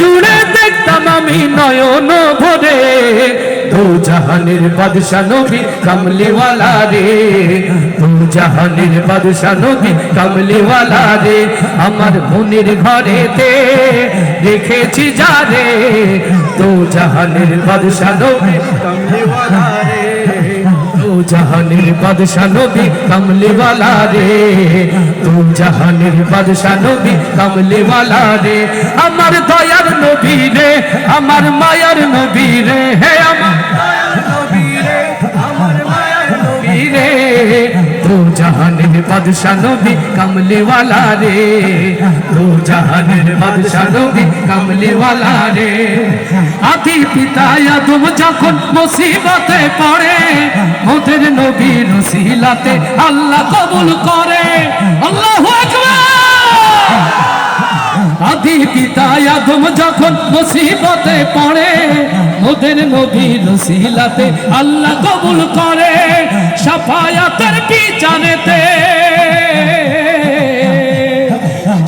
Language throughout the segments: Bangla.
জুড়ে দেখতাম আমি নয়ন ভরে। দু জাহানের বাদশা নবী কামলিওয়ালা রে। দু জাহানের বাদশা নবী কামলিওয়ালা রে। আমার মনের ঘরেতে রেখেছি যারে দু জাহানের বাদশা নবী কামলিওয়ালা রে। দু জাহানের বাদশা নবী কামলিওয়ালা রে। দু জাহানের বাদশা নবী কামলিওয়ালা রে। আমার দয়ার নবী রে, আমার মায়ার নবী রে। হে আমার দু জাহানের বাদশা নবী কামলিওয়ালা রে। দু জাহানের বাদশা নবী কামলিওয়ালা রে। আদি পিতা আদম যখন মুসিবতে পড়ে ওদের নবীর রসিলাতে আল্লাহ কবুল করে। আল্লাহু আদি পিতা আদম যখন মুসিবতে পড়ে আল্লাহ কবুল করে। সাফায়াতের বিচারেতে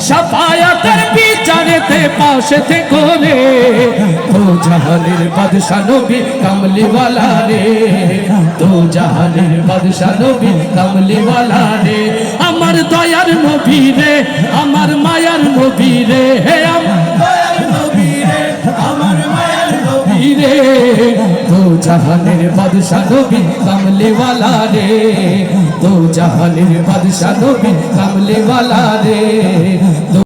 সাফায়াতের বিচারেতে পাশে থেকে রে তো জাহানের বাদশা নবী কামলিওয়ালা রে। জাহানের বাদশা নবী কামলিওয়ালা রে। আমার দয়ার নবী রে, আমার মায়ার নবী রে। হে জাহানের বাদশা নবী কামলিওয়ালা রে। তো জাহানের বাদশা নবী কামলিওয়ালা রে।